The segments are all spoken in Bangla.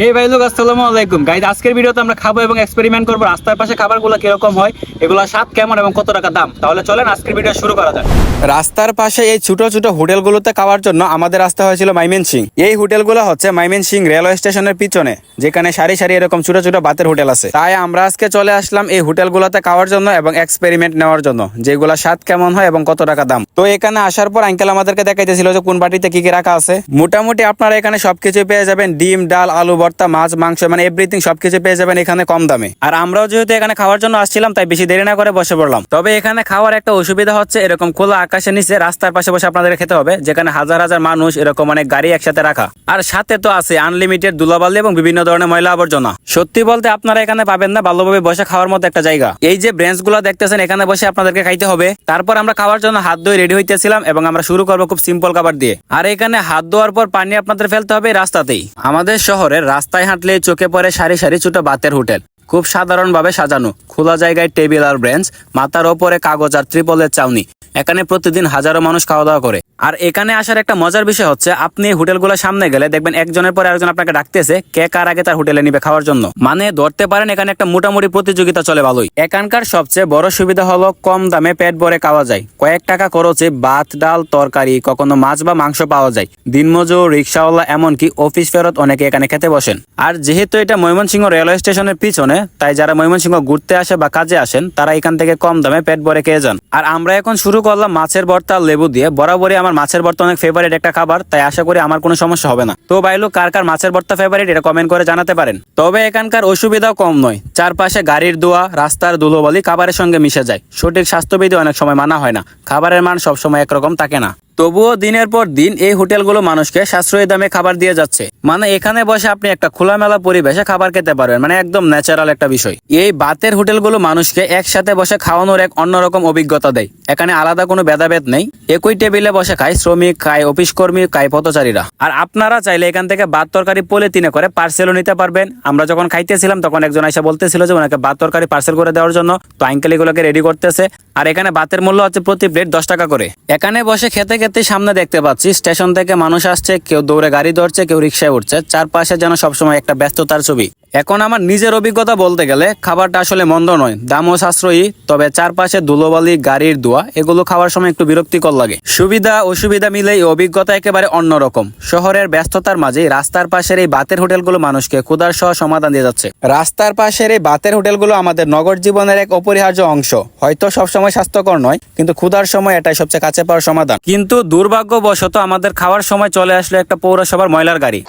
হে ভাই লোক আসসালামু আলাইকুম। গাইজ আজকের ভিডিওতে আমরা খাব এবং এক্সপেরিমেন্ট করব রাস্তার পাশে খাবারগুলো কীরকম হয় এগুলো স্বাদ কেমন এবং কত টাকা দাম। তাহলে চলেন আজকের ভিডিও শুরু করা যাক। রাস্তার পাশে এই ছোট ছোট হোটেলগুলোতে খাওয়ার জন্য আমাদের আসতে হয়েছিল মাইমেন এই হোটেলগুলো হচ্ছে মাইমেন রেলওয়ে স্টেশনের পিছনে, যেখানে সারি সারি এরকম ছোট ছোট বাতের হোটেল আছে। তাই আমরা আজকে চলে আসলাম এই হোটেলগুলোতে খাওয়ার জন্য এবং এক্সপেরিমেন্ট নেওয়ার জন্য যেগুলো স্বাদ কেমন হয় এবং কত টাকা দাম। তো এখানে আসার পর আঙ্কেল আমাদেরকে দেখাইতেছিল যে কোন বাটিতে কি কি রাখা আছে। মোটামুটি আপনারা এখানে সবকিছু পেয়ে যাবেন, ডিম, ডাল, আলু ভর্তা, মাছ, মাংস মানে এভরিথিং সবকিছু পেয়ে যাবেন এখানে কম দামে। আর আমরাও যেহেতু এখানে খাওয়ার জন্য আসছিলাম, তাই বেশি দেরি না করে বসে পড়লাম। তবে এখানে খাওয়ার একটা অসুবিধা হচ্ছে, এরকম খোলা আকাশের নিচে রাস্তার পাশে বসে আপনাদের খেতে হবে, যেখানে হাজার হাজার মানুষ এরকম অনেক গাড়ি একসাথে রাখা। আর সাথে তো আছে আনলিমিটেড ধুলাবালি এবং বিভিন্ন ধরনের ময়লা আবর্জনা। সত্যি বলতে আপনারা এখানে পাবেন না, ভালোভাবে বসে খাওয়ার মতো একটা জায়গা। এই যে ব্রেঞ্চগুলো দেখতেছেন, এখানে বসে আপনাদেরকে খাইতে হবে। তারপর আমরা খাওয়ার জন্য হাত ধুয়ে রেডি হইতেছিলাম এবং আমরা শুরু করব খুব সিম্পল খাবার দিয়ে। আর এখানে হাত ধোয়ার পর পানি আপনাদের ফেলতে হবে রাস্তাতেই। আমাদের শহরের রাস্তায় হাঁটলে চোখে পড়ে সারি সারি ছোট বাতের হোটেল। খুব সাধারণভাবে সাজানো। খোলা জায়গায় টেবিল আর ব্রেঞ্চ, মাথার ওপরে কাগজ আর ত্রিপলের চাউনি। এখানে প্রতিদিন হাজারো মানুষ খাওয়া দাওয়া করে। আর এখানে আসার একটা মজার বিষয় হচ্ছে, আপনি হোটেলগুলোর সামনে গেলে দেখবেন একজনের পরে আরেকজন আপনাকে ডাকতেছে, কে কার আগে তার হোটেলে নিবে খাওয়ার জন্য। মানে ধরতে পারেন এখানে একটা মোটামুটি প্রতিযোগিতা চলে ভালোই। এখানকার সবচেয়ে বড় সুবিধা হলো কম দামে পেট ভরে খাওয়া যায়। কয়েক টাকা খরচে ভাত, ডাল, তরকারি, কখনো মাছ বা মাংস পাওয়া যায়। দিনমজুর, রিক্সাওয়ালা, এমনকি অফিস ফেরত অনেকে এখানে খেতে বসেন। আর যেহেতু এটা ময়মনসিংহ রেলওয়ে স্টেশনের পিছনে, তাই যারা ময়মনসিংহ ঘুরতে আসে বা কাজে আসেন, তারা এখান থেকে কম দামে পেট ভরে খেয়ে যান। আর আমরা এখন শুরু করলাম মাছের ভর্তা লেবু দিয়ে। বরাবরই আমার মাছের ভর্তা অনেক ফেভারিট একটা খাবার, তাই আশা করি আমার কোনো সমস্যা হবে না। তো বাইলো কার কার মাছের ভর্তা ফেভারিট এটা কমেন্ট করে জানাতে পারেন। তবে এখানকার অসুবিধাও কম নয়। চারপাশে গাড়ির দোয়া রাস্তার ধুলোবালি, খাবারের সঙ্গে মিশে যায়। সঠিক স্বাস্থ্যবিধি অনেক সময় মানা হয় না। খাবারের মান সবসময় একরকম থাকে না। তবুও দিনের পর দিন এই হোটেলগুলো মানুষকে সাশ্রয়ী দামে খাবার দিয়ে যাচ্ছে। মানে এখানে বসে আপনি একটা খোলামেলা পরিবেশে খাবার খেতে পারবেন মানে একদম ন্যাচারাল একটা বিষয়। এই বাতের হোটেলগুলো মানুষকে একসাথে বসে খাওয়ানোর এক অন্যরকম অভিজ্ঞতা দেয়। এখানে আলাদা কোনো ভেদাভেদ নেই। একই টেবিলে বসে খায় শ্রমিক, খায় অফিস কর্মী, খায় পথচারীরা। আর আপনারা চাইলে এখান থেকে ভাত তরকারি পলিথিনে করে পার্সেলও নিতে পারবেন। আমরা যখন খাইতেছিলাম, তখন একজন এসে বলতেছিল যে ওনাকে ভাত তরকারি পার্সেল করে দেওয়ার জন্য। তো আঙ্কেল এগুলোকে রেডি করতেছে। আর এখানে বাতের মূল্য হচ্ছে প্রতি প্লেট দশ টাকা করে। এখানে বসে খেতে খেতে সামনে দেখতে পাচ্ছি, স্টেশন থেকে মানুষ আসছে, কেউ দৌড়ে গাড়ি ধরছে, কেউ রিক্সায় উঠছে। চারপাশে যেন সবসময় একটা ব্যস্ততার ছবি। এখন আমার নিজের অভিজ্ঞতা বলতে গেলে, খাবারটা আসলে মন্দ নয় দামও সাশ্রয়ী, তবে চারপাশে ধুলোবালি, গাড়ির দোয়া এগুলো খাওয়ার সময় একটু বিরক্তিকর লাগে। সুবিধা অসুবিধা মিলে এই অভিজ্ঞতা একেবারে অন্যরকম। শহরের ব্যস্ততার মাঝে রাস্তার পাশের এই বাতের হোটেলগুলো মানুষকে ক্ষুধার সহ সমাধান দিয়ে যাচ্ছে। রাস্তার পাশের এই বাতের হোটেলগুলো আমাদের নগর জীবনের এক অপরিহার্য অংশ। হয়তো সবসময় স্বাস্থ্যকর নয়, কিন্তু ক্ষুধার সময় এটাই সবচেয়ে কাছে পাওয়ার সমাধান। কিন্তু দুর্ভাগ্যবশত আমাদের খাওয়ার সময় চলে আসলো একটা পৌরসভার ময়লার গাড়ি।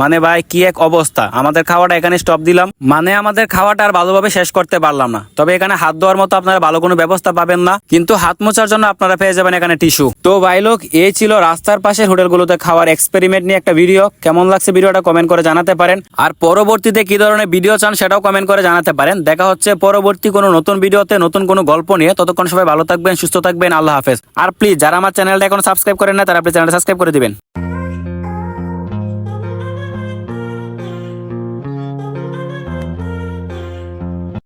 মানে ভাই, কি এক অবস্থা? আমাদের খাওয়াটা এখানে স্টপ দিলাম। মানে আমাদের খাওয়াটা আর ভালোভাবে শেষ করতে পারলাম না। তবে এখানে হাত ধোয়ার মতো আপনারা ভালো কোনো ব্যবস্থা পাবেন না। কিন্তু হাত মোছার জন্য আপনারা পেয়ে যাবেন এখানে টিস্যু তো ভাই লোক, এই ছিল রাস্তার পাশের হোটেলগুলোতে খাওয়ার এক্সপেরিমেন্ট নিয়ে একটা ভিডিও কেমন লাগছে ভিডিওটা কমেন্ট করে জানাতে পারেন। আর পরবর্তীতে কি ধরনের ভিডিও চান সেটাও কমেন্ট করে জানাতে পারেন। দেখা হচ্ছে পরবর্তী কোনো নতুন ভিডিওতে নতুন কোনো গল্প নিয়ে। ততক্ষণ সবাই ভালো থাকবেন, সুস্থ থাকবেন। আল্লাহ হাফেজ। আর প্লিজ যারা আমার চ্যানেলটা এখন সাবস্ক্রাইব করেন না, তারা প্লিজ চ্যানেলটা সাবস্ক্রাইব করে দিবেন।